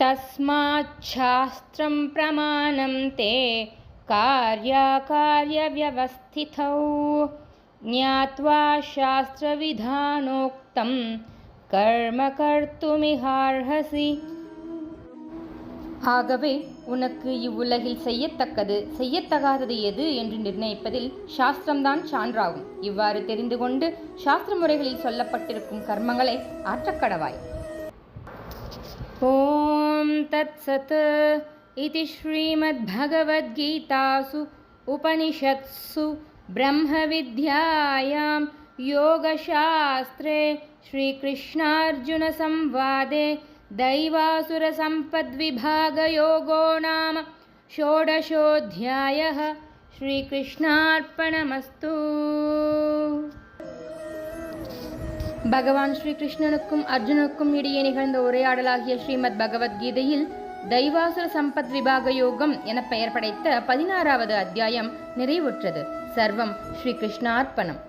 तस्माच्छास्त्रं प्रमाणं ते कार्याकार्यव्यवस्थितौ ज्ञात्वा शास्त्रविधानोक्तं कर्म कर्तुमिहार्हसि ஆகவே உனக்கு இவ்வுலகில் செய்யத்தக்கது செய்யத்தகாதது எது என்று நிர்ணயிப்பதில் சாஸ்திரம்தான் சான்றாகும் இவ்வாறு தெரிந்து கொண்டு சாஸ்திர முறைகளில் சொல்லப்பட்டிருக்கும் கர்மங்களை ஆற்றக்கடவாய் ஓம் तत्सत् इति श्रीमद्भगवद्गीतासु उपनिषत्सु ब्रह्मविद्यायां योगशास्त्रे श्रीकृष्णार्जुनसंवादे दैवासुरसम्पद्विभागयोगो नाम षोडशोऽध्यायः श्रीकृष्णार्पणमस्तु பகவான் ஸ்ரீ கிருஷ்ணனுக்கும் அர்ஜுனுக்கும் இடையே நிகழ்ந்த உரையாடலாகிய ஸ்ரீமத் பகவத்கீதையில் தைவாசுர சம்பத் விபாக யோகம் என பெயர் படைத்த பதினாறாவது அத்தியாயம் நிறைவுற்றது. சர்வம் ஸ்ரீ கிருஷ்ணார்ப்பணம்